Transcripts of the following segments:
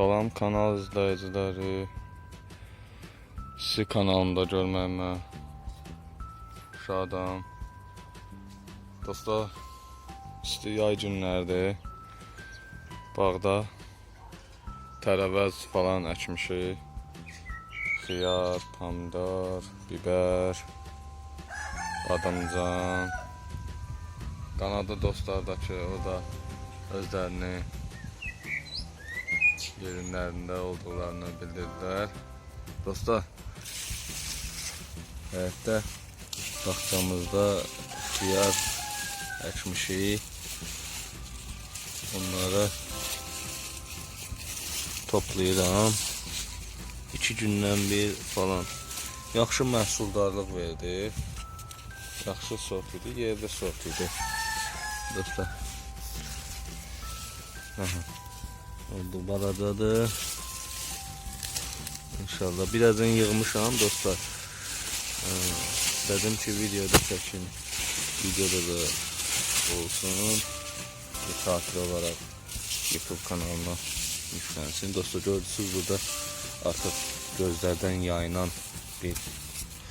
Salam kanal izləyiciləri. Sizi kanalımda görməyimə şadam. Dostlar, isti yay günlərdir. Bağda tərəvəz falan əkmişik. Xiyar, pomidor, biber, badamcan. Qanadı dostlardakı o da özlərini yerlərində olduqlarını bildirdilər. Dostlar, həyətdə bağçamızda xiyar əkmişik. Onları toplayıram. İki gündən bir falan. Yaxşı məhsuldarlıq verdi. Yaxşı sort idi, yerdə sort idi. Dostlar. Aha. Oldu baradadır. İnşallah birazdan yığmışam dostlar. Ee, dedim ki videoda çekin. Videoda da olsun. Bir tatil olarak YouTube kanalına yüklensin. Dostlar gördünüz burada artık gözlerden yayılan bir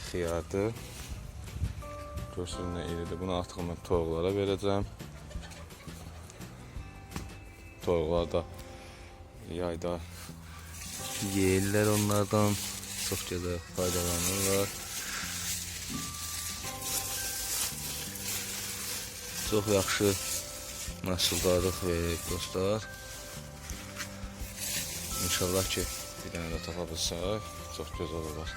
xiyardır. Görsün ne iridir. Bunu artık ben toyuqlara vereceğim. Toyuqlar da yayda yeyirlər onlardan. Çox gözəl faydalanırlar. Çox yaxşı məhsuldarlıq verir dostlar. İnşallah ki bir dənə də tapa bilsək, çox gözəl olar.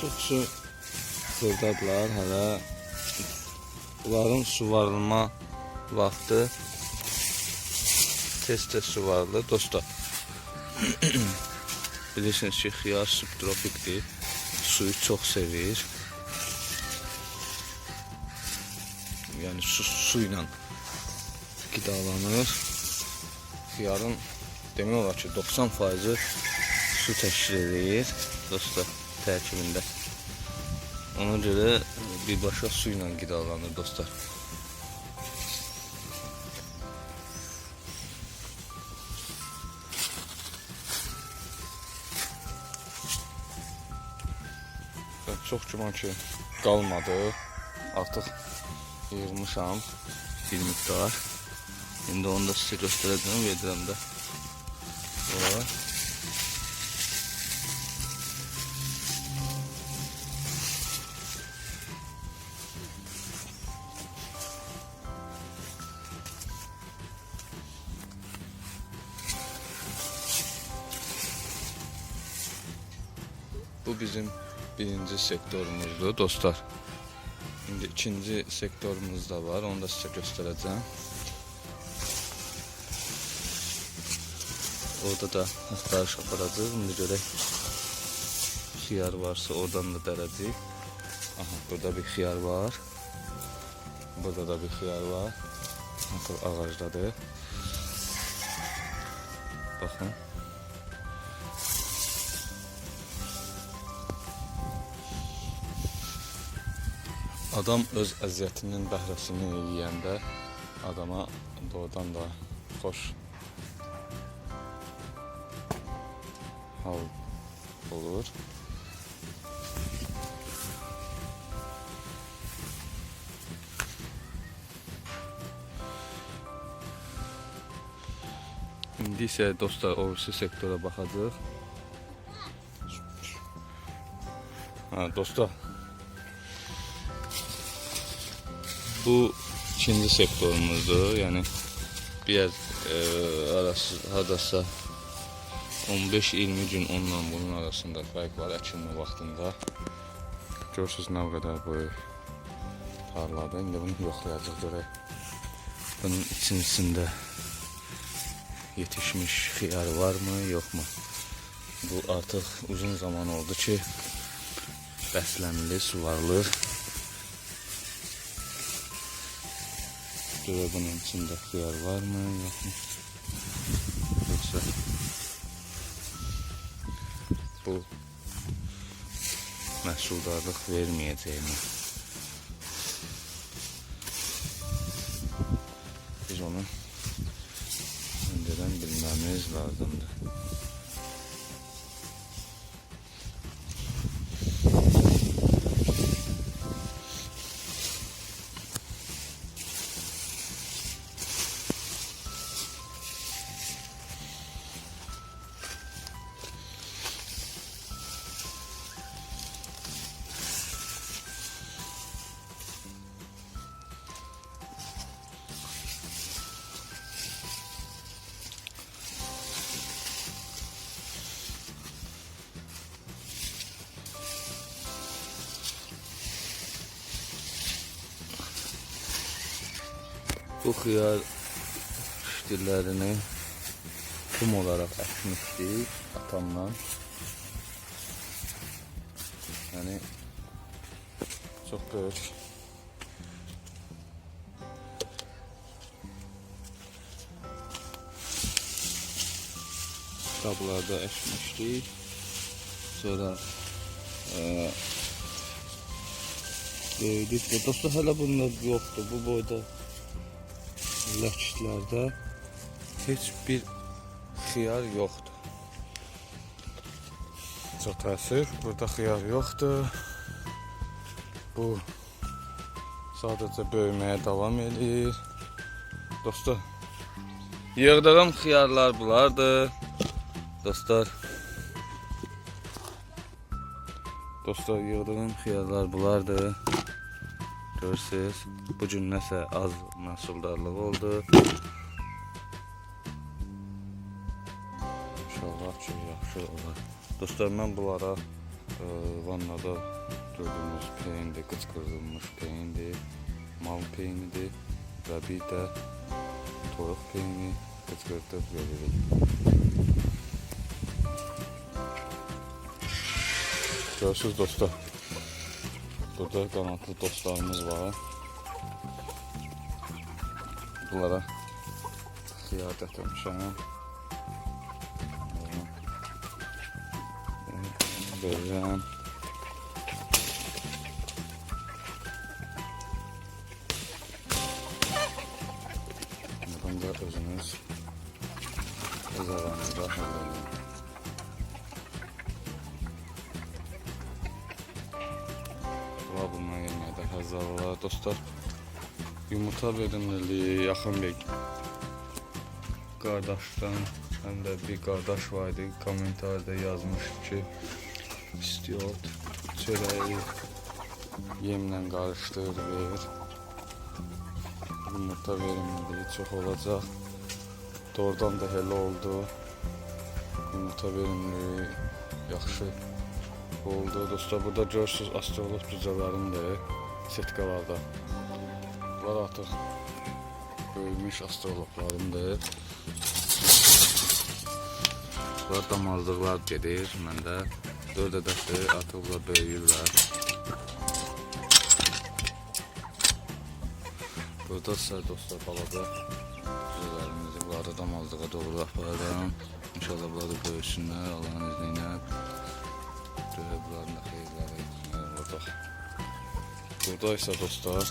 Çox su buradadılar hələ. Bunların suvarılma vaxtı tez-tez suvarılır. Dostlar, bilirsiniz ki, xiyar subtropikdir. Suyu çox sevir. Yəni su, su ilə qidalanır. Xiyarın demək olar ki, 90% su təşkil edir. Dostlar, tərkibində. Ona görə birbaşa su ilə qidalanır dostlar. Çox güman ki qalmadı. Artıq yığmışam bir miqdar. İndi onu da sizə göstərəcəm, verirəm də. Ora. Bu bizim birinci sektorumuzdu dostlar. Şimdi ikinci sektorumuz da var. Onu da size göstereceğim. Orada da axtarış aparacağız. Şimdi görək xiyar varsa oradan da dərəcəyik. Aha, burada bir xiyar var. Burada da bir xiyar var. Artıq ağacdadır. Baxın. Adam öz əziyyətinin bəhrəsini yeyəndə adama doğrudan da xoş hal olur. İndi isə dostlar o birisi sektora baxacağıq. Ha dostlar Bu ikinci sektorumuzdur. Yani biraz e, arası hardasa 15-20 gün onunla bunun arasında fərq var əkilmə vaxtında. Görürsüz nə qədər böyük tarladır. İndi bunu yoxlayacaq görək. Bunun içerisinde yetişmiş xiyar var mı, yok mu? Bu artık uzun zaman oldu ki bəslənili, suvarılır. Şöyle bunun içinde hıyar var mı yok mu? Yoksa bu məhsuldarlıq verməyəcəyini. Biz onu öncədən bilməmiz lazımdır. Bu xiyar şiştirlərini kum olarak əkmişdik atamla. Yani çok böyük. Qablarda əkmişdik. Sonra eee böyüdük. Və dostlar hələ bunlar yoxdur. Bu boyda ləklərdə heç bir xiyar yoxdur. Çox təəssüf, burada xiyar yoxdur. Bu sadəcə böyüməyə davam edir. Dostlar, yığdığım xiyarlar bulardır. Dostlar, Dostlar yığdığım xiyarlar bulardır. Görürsünüz. Bu gün nəsə az məhsuldarlıq oldu. İnşallah ki yaxşı olar. Dostlar mən bunlara e, vannada gördüyünüz peyindir, qıcqırdılmış peyindir, mal peynidir və bir də toyuq peyni qıcqırdıb veririk. Görürsünüz dostlar. Burada qanadlı dostlarımız var. Bunlara xiyar gətirmişəm. Verirəm. Buradan da özünüz öz aranızda halledin. Var bundan yeməkdə həzzar olar. Dostlar, yumurta verimliliyi yaxın bir qardaşdan, həm də bir qardaş var idi, yazmış ki, istiyor çörəyi yemlə qarışdır, ver. Yumurta verimliliyi çox olacaq. Doğrudan da elə oldu. Yumurta verimliliyi yaxşı oldu. Dostlar burada görürsünüz astrolog cücələrindir setkalarda. Bunlar artıq böyümüş astrologlarımdır. Bunlar damazlıqlar gedir məndə. 4 ədəddir artıq bunlar böyüyürlər. Burada sizə dostlar balaca cücələrimizi bunları damazlığa doğru aparıram. İnşallah bunlar da böyüsünlər Allahın izni ilə. Böyle bunların da xeyirləri orada. Burada ise dostlar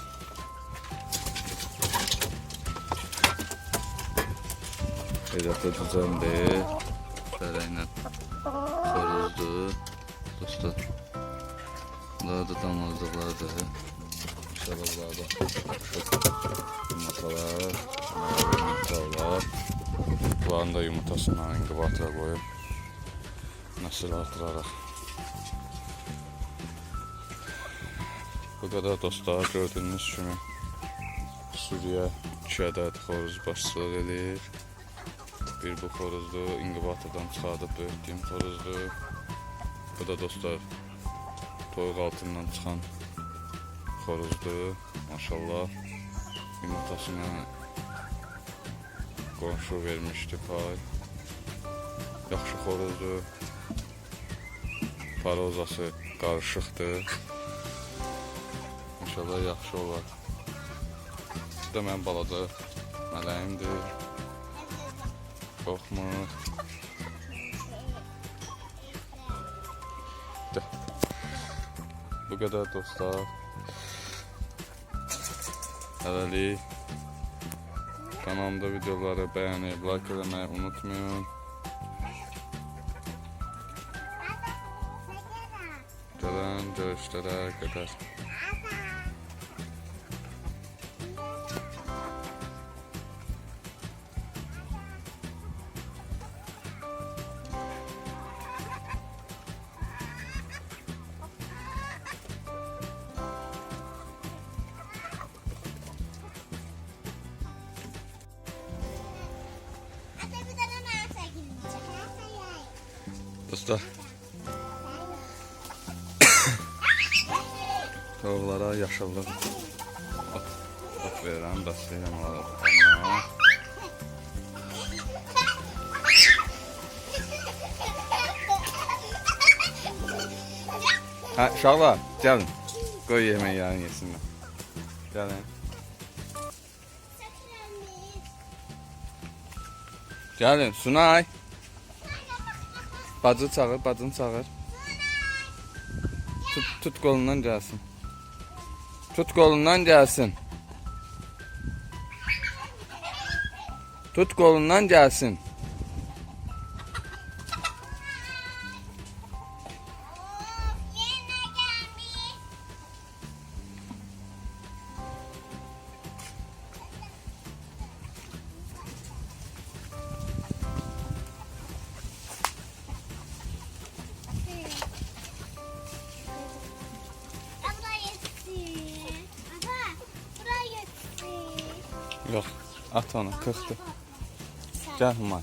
Hedefe düzenli Fərəylə koruzdu Dostlar Bunlar da damazlıqlardır İnşallah bunlar da Yumurtalar Yumurtalar Bunların da yumurtasını inqibata qoyub Nəsil artıraraq Bu kadar dostlar gördüğünüz kimi Suriye 2 ədəd xoruz başçılıq edir. Bir bu xoruzdur, inqibatadan çıxardıb böyütdüyüm xoruzdur. Bu da dostlar toyuq altından çıxan xoruzdur. Maşallah yumurtasını qonşu vermişdi pay. Yaxşı xoruzdur. Parozası qarışıqdır. İnşallah yaxşı olar. Bu da mənim balaca mələyimdir. Qorxmur. Bu qədər dostlar. Hələlik Kanalımda videoları beğenip like etmeyi unutmayın. Gelen görüşlere kadar. Dostlar tavuklara yaşıllıq ot, ot verirəm, bəsləyirəm onlara. Hə, uşaqlar, gəlin. Qoy yemək yarın yesinlər. Gəlin. Gəlin, Sunay. Bacı çağır, bacını çağır. Tut, tut kolundan gelsin. Tut kolundan gelsin. Tut kolundan gelsin. At onu, kıxdı. Gel Humay.